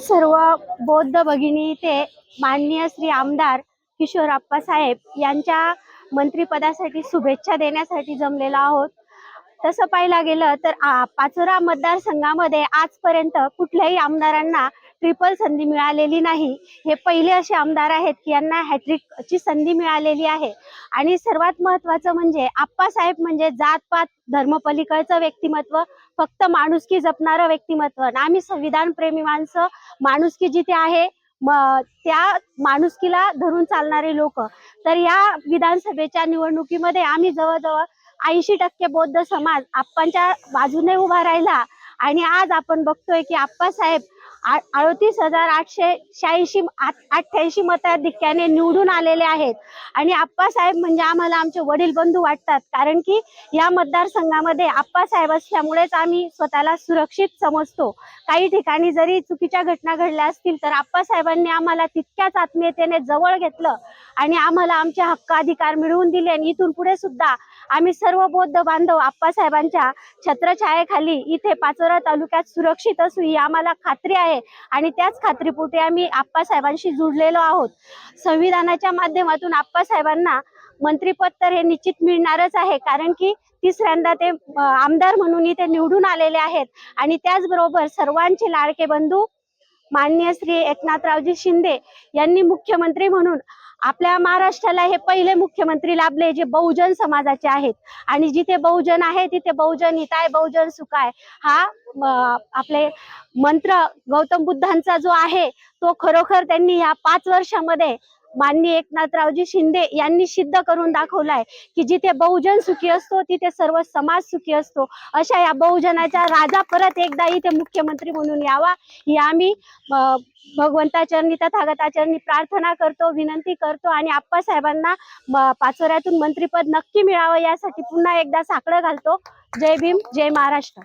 सर्व बौद्ध भगिनी इथे माननीय श्री आमदार किशोर साहेब यांच्या मंत्रिपदासाठी शुभेच्छा देण्यासाठी जमलेलो आहोत. तसं पाहायला गेलं तर आ- पाचोरा मतदारसंघामध्ये आजपर्यंत कुठल्याही आमदारांना ट्रिपल संधी मिळालेली नाही. हे पहिले असे आमदार आहेत की यांना हॅट्रिकची संधी मिळालेली आहे. आणि सर्वात महत्वाचं म्हणजे आप्पासाहेब म्हणजे जात पात धर्मपलीकडचं व्यक्तिमत्व फक्त माणुसकी जपणारं व्यक्तिमत्व. आणि आम्ही संविधान प्रेमी माणसं माणुसकी जिथे आहे म- त्या माणुसकीला धरून चालणारे लोक. तर या विधानसभेच्या निवडणुकीमध्ये आम्ही जवळजवळ ऐंशी टक्के बौद्ध समाज आप्पांच्या बाजूने उभा राहिला. आणि आज आपण बघतोय की आप्पासाहेब अडतीस हजार आठशे शहाऐंशी अठ्ठ्याऐंशी मताधिक्याने निवडून आलेले आहेत. आणि आप्पासाहेब म्हणजे आम्हाला आमचे वडील बंधू वाटतात. कारण की या मतदारसंघामध्ये आप्पासाहेब असल्यामुळेच आम्ही स्वतःला सुरक्षित समजतो. काही ठिकाणी जरी चुकीच्या घटना घडल्या असतील तर आप्पासाहेबांनी आम्हाला तितक्याच आत्मीयतेने जवळ घेतलं आणि आम्हाला आमचे हक्क अधिकार मिळवून दिले. आणि इथून पुढे सुद्धा आम्ही सर्व बौद्ध बांधव आप्पासाहेबांच्या छत्रछायेखाली इथे पाचोरा तालुक्यात सुरक्षित असू ही आम्हाला खात्री आहे. आणि त्याच खात्रीपोटी आम्ही आप्पासाहेबांशी जुडलेलो आहोत. संविधानाच्या माध्यमातून आप्पासाहेबांना मंत्रीपद तर हे निश्चित मिळणारच आहे. कारण की तिसऱ्यांदा ते आमदार म्हणून इथे निवडून आलेले आहेत. आणि त्याचबरोबर सर्वांचे लाडके बंधू माननीय श्री एकनाथरावजी शिंदे यांनी मुख्यमंत्री म्हणून आपल्या महाराष्ट्राला हे पहिले मुख्यमंत्री लाभले जे बहुजन समाजाचे आहेत. आणि जिथे बहुजन आहे तिथे बहुजन हिताय बहुजन सुखाय हा आपले मंत्र गौतम बुद्धांचा जो आहे तो खरोखर त्यांनी या पाच वर्षामध्ये माननीय एकनाथरावजी शिंदे यांनी सिद्ध करून दाखवलाय की जिथे बहुजन सुखी असतो तिथे सर्व समाज सुखी असतो. अशा या बहुजनाचा राजा परत एकदा इथे मुख्यमंत्री म्हणून यावा ही आम्ही भगवंताचरणी तथागताचरणी प्रार्थना करतो विनंती करतो आणि आप्पासाहेबांना पाचोऱ्यातून मंत्रीपद नक्की मिळावं यासाठी पुन्हा एकदा साकडं घालतो. जय भीम जय महाराष्ट्र.